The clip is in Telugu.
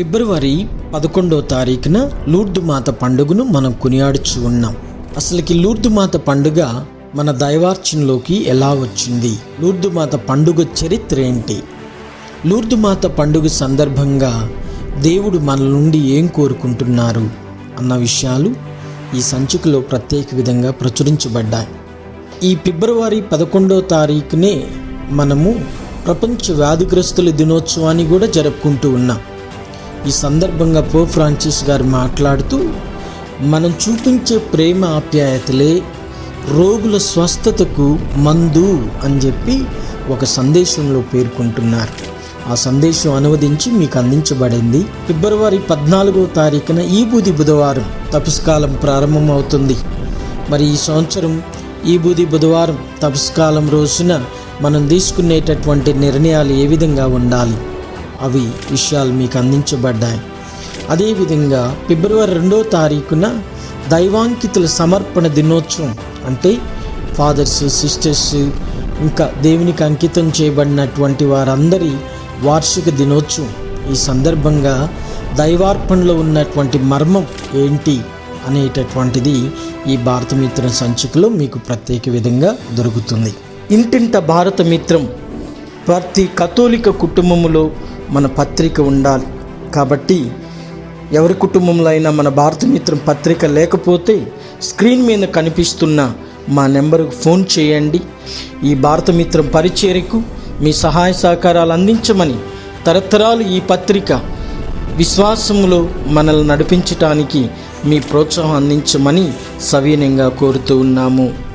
ఫిబ్రవరి పదకొండో తారీఖున లూర్దు మాత పండుగను మనం కొనియాడుచు ఉన్నాం. అసలుకి లూర్దు మాత పండుగ మన దైవార్చనలోకి ఎలా వచ్చింది? లూర్దు మాత పండుగ చరిత్ర ఏంటి? లూర్దు మాత పండుగ సందర్భంగా దేవుడు మన నుండి ఏం కోరుకుంటున్నారు అన్న విషయాలు ఈ సంచికలో ప్రత్యేక విధంగా ప్రచురించబడ్డాయి. ఈ ఫిబ్రవరి పదకొండో తారీఖునే మనము ప్రపంచ వ్యాధిగ్రస్తుల దినోత్సవాన్ని కూడా జరుపుకుంటూ ఉన్నాం. ఈ సందర్భంగా పో ఫ్రాన్సిస్ గారు మాట్లాడుతూ మనం చూపించే ప్రేమ ఆప్యాయతలే రోగుల స్వస్థతకు మందు అని చెప్పి ఒక సందేశంలో పేర్కొంటున్నారు. ఆ సందేశం అనువదించి మీకు అందించబడింది. ఫిబ్రవరి పద్నాలుగో తారీఖున ఈ బుధి బుధవారం తపస్కాలం ప్రారంభమవుతుంది. మరి ఈ సంవత్సరం ఈ బుధి బుధవారం తపస్కాలం రోజున మనం తీసుకునేటటువంటి నిర్ణయాలు ఏ విధంగా ఉండాలి? అవి విషయాలు మీకు అందించబడ్డాయి. అదేవిధంగా ఫిబ్రవరి రెండో తారీఖున దైవాంకితుల సమర్పణ దినోత్సవం అంటే ఫాదర్స్ సిస్టర్స్ ఇంకా దేవునికి అంకితం చేయబడినటువంటి వారందరి వార్షిక దినోత్సవం. ఈ సందర్భంగా దైవార్పణలో ఉన్నటువంటి మర్మం ఏంటి అనేటటువంటిది ఈ భారతమిత్రం సంచికలో మీకు ప్రత్యేక విధంగా దొరుకుతుంది. ఇంటింట భారత మిత్రం ప్రతి కథోలిక కుటుంబములో మన పత్రిక ఉండాలి. కాబట్టి ఎవరి కుటుంబంలో అయినా మన భారత మిత్రం పత్రిక లేకపోతే స్క్రీన్ మీద కనిపిస్తున్న మా నెంబర్కు ఫోన్ చేయండి. ఈ భారత మిత్రం పరిచర్యకు మీ సహాయ సహకారాలు అందించమని తరతరాలు ఈ పత్రిక విశ్వాసములో మనల్ని నడిపించటానికి మీ ప్రోత్సాహం అందించమని సవీనంగా కోరుతూ ఉన్నాము.